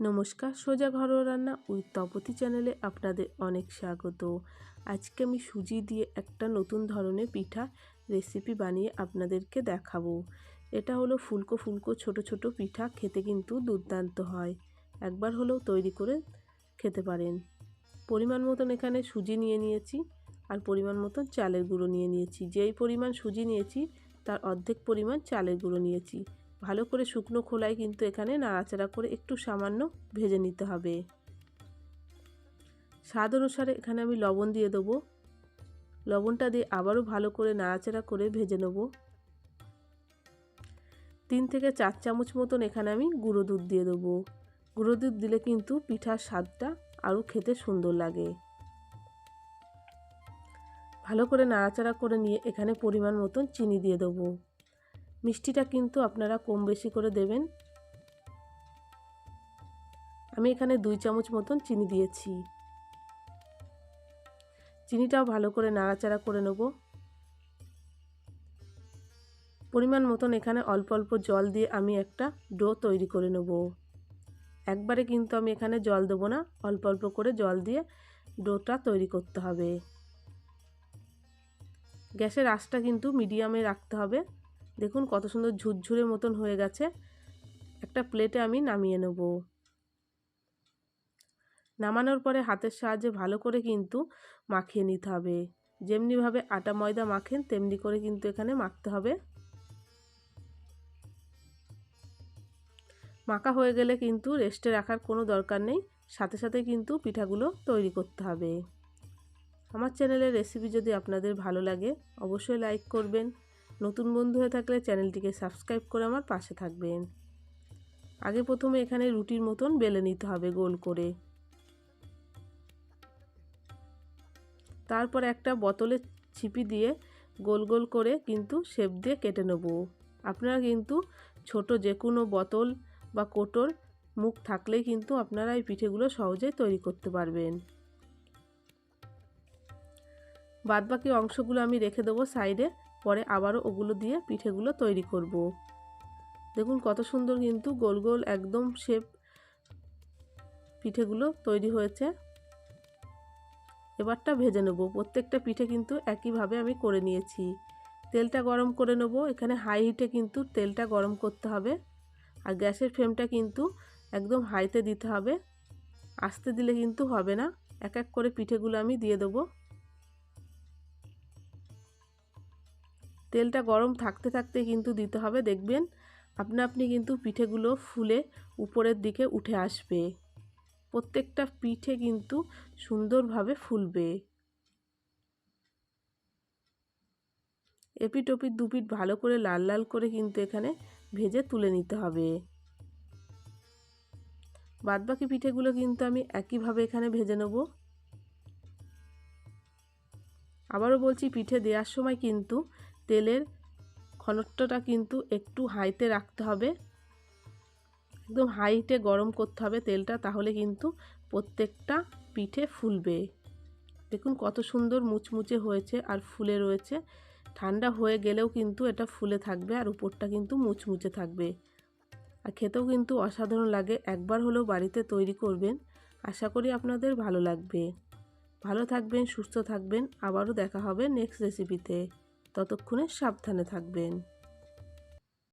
নমস্কার, সোজা ঘরোয়া রান্না উইথ তপতি চ্যানেলে আপনাদের অনেক স্বাগত। আজকে আমি সুজি দিয়ে একটা নতুন ধরনের পিঠা রেসিপি বানিয়ে আপনাদেরকে দেখাবো। এটা হলো ফুলকো ফুলকো ছোট ছোট পিঠা, খেতে কিন্তু দুর্দান্ত হয়। একবার হলেও তৈরি করে খেতে পারেন। পরিমাণ মতন এখানে সুজি নিয়ে নিয়েছি আর পরিমাণ মতন চালের গুঁড়ো নিয়ে নিয়েছি। যেই পরিমাণ সুজি নিয়েছি, তার অর্ধেক পরিমাণ চালের গুঁড়ো নিয়েছি। ভালো করে শুকনো খোলায় কিন্তু এখানে নাড়াচাড়া করে একটু সামান্য ভেজে নিতে হবে। স্বাদ অনুসারে এখানে আমি লবণ দিয়ে দেবো। লবণটা দিয়ে আবারও ভালো করে নাড়াচাড়া করে ভেজে নেব। তিন থেকে চার চামচ মতন এখানে আমি গুঁড়ো দুধ দিয়ে দেবো। গুঁড়ো দুধ দিলে কিন্তু পিঠার স্বাদটা আরও খেতে সুন্দর লাগে। ভালো করে নাড়াচাড়া করে নিয়ে এখানে পরিমাণ মতন চিনি দিয়ে দেবো। মিষ্টিটা কিন্তু আপনারা কম বেশি করে দেবেন। আমি এখানে দুই চামচ মতন চিনি দিয়েছি। চিনিটাও ভালো করে নাড়াচাড়া করে নেব। পরিমাণ মতন এখানে অল্প অল্প জল দিয়ে আমি একটা ডো তৈরি করে নেব। একবারে কিন্তু আমি এখানে জল দেবো না, অল্প অল্প করে জল দিয়ে ডোটা তৈরি করতে হবে। গ্যাসের আঁচটা কিন্তু মিডিয়ামে রাখতে হবে। দেখুন কত সুন্দর ঝুরঝুরে মতন হয়ে গেছে। একটা প্লেটে আমি নামিয়ে নেব। নামানোর পরে হাতের সাহায্যে ভালো করে কিন্তু মাখিয়ে নিতে হবে। যেমনিভাবে আটা ময়দা মাখেন, তেমনি করে কিন্তু এখানে মাখতে হবে। মাখা হয়ে গেলে কিন্তু রেস্টে রাখার কোনো দরকার নেই। সাথে সাথে কিন্তু পিঠাগুলো তৈরি করতে হবে। আমার চ্যানেলের রেসিপি যদি আপনাদের ভালো লাগে, অবশ্যই লাইক করবেন। নতুন বন্ধু হয়ে থাকলে চ্যানেলটিকে সাবস্ক্রাইব করে আমার পাশে থাকবেন। আগে প্রথমে এখানে রুটির মতন বেলে নিতে হবে গোল করে। তারপর একটা বোতলে ছিপি দিয়ে গোল গোল করে কিন্তু শেপ দিয়ে কেটে নেব। আপনারা কিন্তু ছোট যে কোনো বোতল বা কোটোর মুখ থাকলেই কিন্তু আপনারা এই পিঠেগুলো সহজেই তৈরি করতে পারবেন। বাদবাকি অংশগুলো আমি রেখে দেবো সাইডে। পরে আবারও ওগুলো দিয়ে পিঠেগুলো তৈরি করব। দেখুন কত সুন্দর কিন্তু গোল গোল একদম শেপ পিঠেগুলো তৈরি হয়েছে। এবারটা ভেজে নেব। প্রত্যেকটা পিঠে কিন্তু একইভাবে আমি করে নিয়েছি। তেলটা গরম করে নেব। এখানে হাই হিটে কিন্তু তেলটা গরম করতে হবে। আর গ্যাসের ফ্লেমটা কিন্তু একদম হাইতে দিতে হবে। আস্তে দিলে কিন্তু হবে না। এক এক করে পিঠেগুলো আমি দিয়ে দেবো। তেলটা গরম থাকতে থাকতে কিন্তু দিতে হবে। দেখবেন আপনা আপনি কিন্তু পিঠেগুলো ফুলে উপরের দিকে উঠে আসবে। প্রত্যেকটা পিঠে কিন্তু সুন্দরভাবে ফুলবে। এপিট ওপিট দুপিট ভালো করে লাল লাল করে কিন্তু এখানে ভেজে তুলে নিতে হবে। বাদবাকি পিঠেগুলো কিন্তু আমি একইভাবে এখানে ভেজে নেব। আবারও বলছি পিঠে দেওয়ার সময় কিন্তু তেলের ঘনত্বটা কিন্তু একটু হাইতে রাখতে হবে। একদম হাইটে গরম করতে হবে তেলটা, তাহলে কিন্তু প্রত্যেকটা পিঠে ফুলবে। দেখুন কত সুন্দর মুচমুচে হয়েছে আর ফুলে রয়েছে। ঠান্ডা হয়ে গেলেও কিন্তু এটা ফুলে থাকবে আর উপরটা কিন্তু মুচমুচে থাকবে। আর খেতেও কিন্তু অসাধারণ লাগে। একবার হলেও বাড়িতে তৈরি করবেন। আশা করি আপনাদের ভালো লাগবে। ভালো থাকবেন, সুস্থ থাকবেন। আবারও দেখা হবে নেক্সট রেসিপিতে ততক্ষণে সাবধানে থাকবেন।